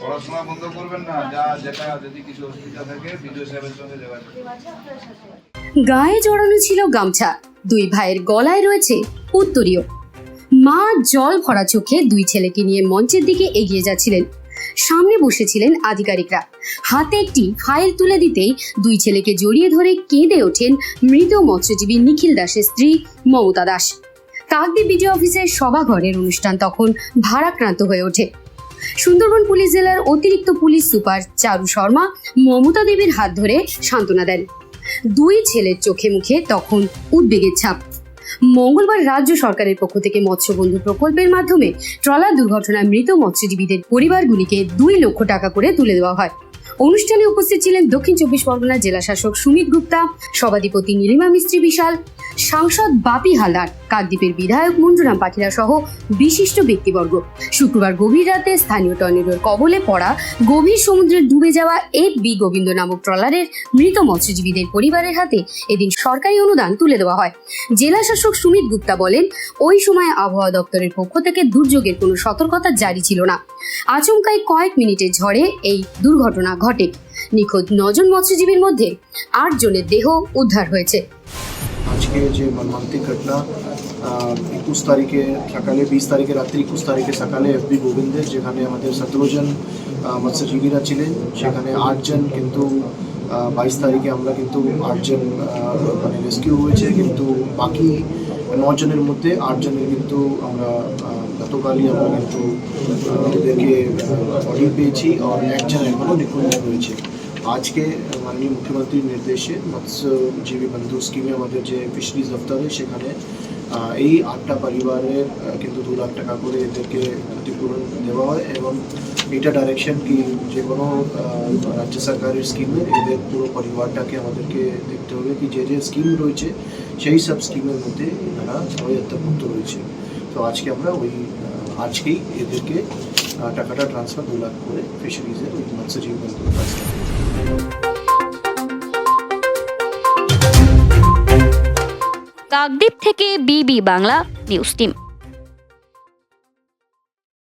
পড়াশোনা বন্ধ করবেন না, যা যেটা যদি কিছু অসুবিধা থাকে বিডিও সাহেবের সঙ্গে যোগাযোগ গায়ে জড়ানো ছিল গামছা, দুই ভাইয়ের গলায় রয়েছে উত্তরীয়। মা জল ভরা চোখে দুই ছেলেকে নিয়ে মঞ্চের দিকে এগিয়ে যাচ্ছিলেন। সামনে বসেছিলেন আধিকারিকরা। হাতে একটি ফাইল তুলে দিতেই দুই ছেলেকে জড়িয়ে ধরে কেঁদে ওঠেন মৃত মৎস্যজীবী নিখিল দাসের স্ত্রী মমতা দাস। কাকদ্বীপ বিডিও অফিসের সভাঘরের অনুষ্ঠান তখন ভারাক্রান্ত হয়ে ওঠে। সুন্দরবন পুলিশ জেলার অতিরিক্ত পুলিশ সুপার চারু শর্মা মমতা দেবীর হাত ধরে সান্ত্বনা দেন। দুই ছেলের চোখে মুখে তখন উদ্বেগের ছাপ। মঙ্গলবার রাজ্য সরকারের পক্ষ থেকে মৎস্য বন্ধু প্রকল্পের মাধ্যমে ট্রলার দুর্ঘটনায় মৃত মৎস্যজীবীদের পরিবারগুলিকে দুই লক্ষ টাকা করে তুলে দেওয়া হয়। অনুষ্ঠানে উপস্থিত ছিলেন দক্ষিণ চব্বিশ পরগনা জেলা শাসক সুমিত গুপ্তা, সভাধিপতি নীলিমা মিস্ত্রি বিশাল সাংসদ বাপি হালদার, কাকদ্বীপের বিধায়ক মঞ্জুরাম পাখিরা সহ বিশিষ্ট ব্যক্তিবর্গ। শুক্রবার গভীর রাতে স্থানীয় টর্নেডোর কবলে পড়া গভীর সমুদ্রে ডুবে যাওয়া এফ বি গোবিন্দ নামক ট্রলারের মৃত মৎস্যজীবীদের পরিবারের হাতে এদিন সরকারি অনুদান তুলে দেওয়া হয়। জেলা শাসক সুমিত গুপ্তা বলেন, ওই সময় আবহাওয়া দপ্তরের পক্ষ থেকে দুর্যোগের কোনো সতর্কতা জারি ছিল না। আচমকাই কয়েক মিনিটের ঝড়ে এই দুর্ঘটনা ঘটে। নিখোঁজ নজন মৎস্যজীবীর মধ্যে আট জনের দেহ উদ্ধার হয়েছে। আজকে যে মর্মান্তিক ঘটনা একুশ তারিখে সকালে বিশ তারিখে রাত্রি একুশ তারিখে সকালে এফ বি গোবিন্দের যেখানে আমাদের সতেরো জন মৎস্যজীবীরা ছিলেন সেখানে আটজন কিন্তু বাইশ তারিখে আমরা কিন্তু আটজন মানে রেস্কিউ হয়েছে কিন্তু বাকি নজনের মধ্যে আটজনের কিন্তু আমরা গতকালই আমরা কিন্তু ওদেরকে বডি পেয়েছি আর একজন এখনও নিখোঁজ রয়েছে আজকে মাননীয় মুখ্যমন্ত্রীর নির্দেশে মৎস্যজীবী বন্ধু স্কিমে আমাদের যে ফিশারিজ দপ্তরে সেখানে এই আটটা পরিবারের কিন্তু দু লাখ টাকা করে এদেরকে ক্ষতিপূরণ দেওয়া হয় এবং এটা ডাইরেকশন কি যে কোনো রাজ্য সরকারের স্কিমে এদের পুরো পরিবারটাকে আমাদেরকে দেখতে হবে কি যে যে স্কিম রয়েছে, সেই সব স্কিমের মধ্যে এনারা সবাই অন্তর্ভুক্ত রয়েছে। তো আজকে আমরা ওই আজকেই এদেরকে টাকাটা ট্রান্সফার দু লাখ করে ফিশারিজের ওই মৎস্যজীবী ট্রান্সফার কাকদ্বীপ থেকে বিবি বাংলা নিউজ টিম।